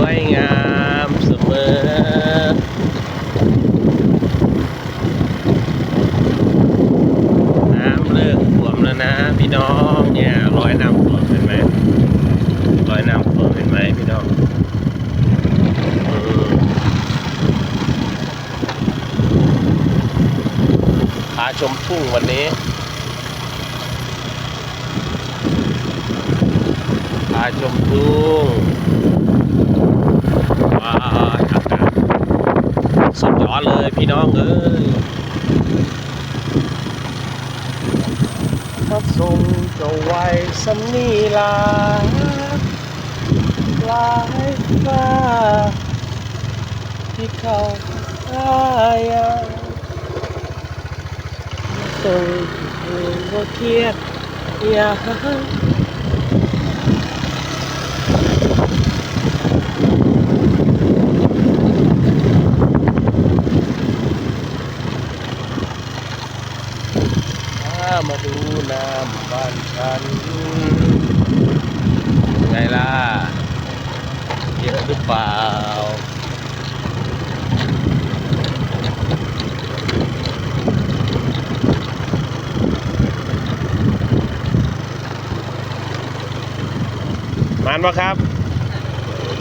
วยงามเสมอน้ำเลิกท่วมแล้วนะพี่น้องเนี่ยรอยน้ำท่วมเห็นไหมรอยน้ำท่วมเห็นไหมพี่น้องพาชมทุ่งวันนี้พาชมทุ่งว้าวอากาศสุดยอดเลย พี่น้องเอ้ยพระทรงจะไว้สำนีลาลายฟ้าที่เขาอายาทรงบ่เครียดอยา กถ้ามาดูน้ำบ้านฉันไงล่ะเยอะหรือเปล่ามันปะครับ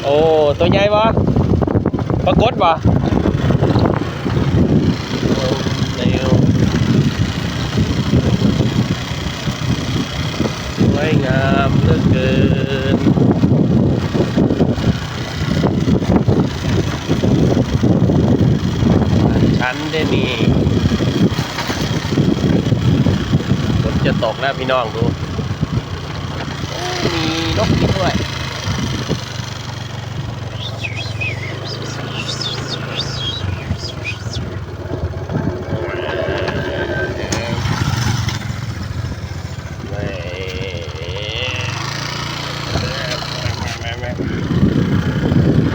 โอ้ ตัวใหญ่ปะปรากฏปะโอ้เร็วสวยงามเหลือเกินฉันได้มีฝนจะตกแล้วพี่น้องดู มีนกกินด้วย ส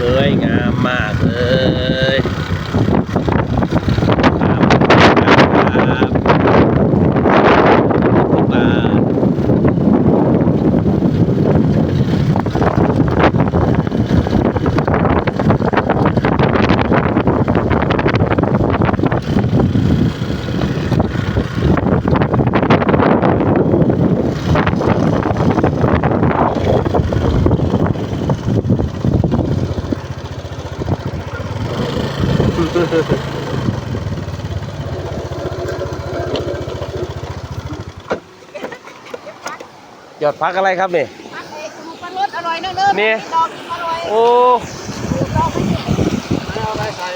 วย งามมากเลยครับครับบาท หยอดพักอะไรครับนี่ผักเอกสมุนปลารสอร่อยเนอะเนอะนี่ดอกอร่อยโอ้ดอกมันเนี่ยเอาไปใส่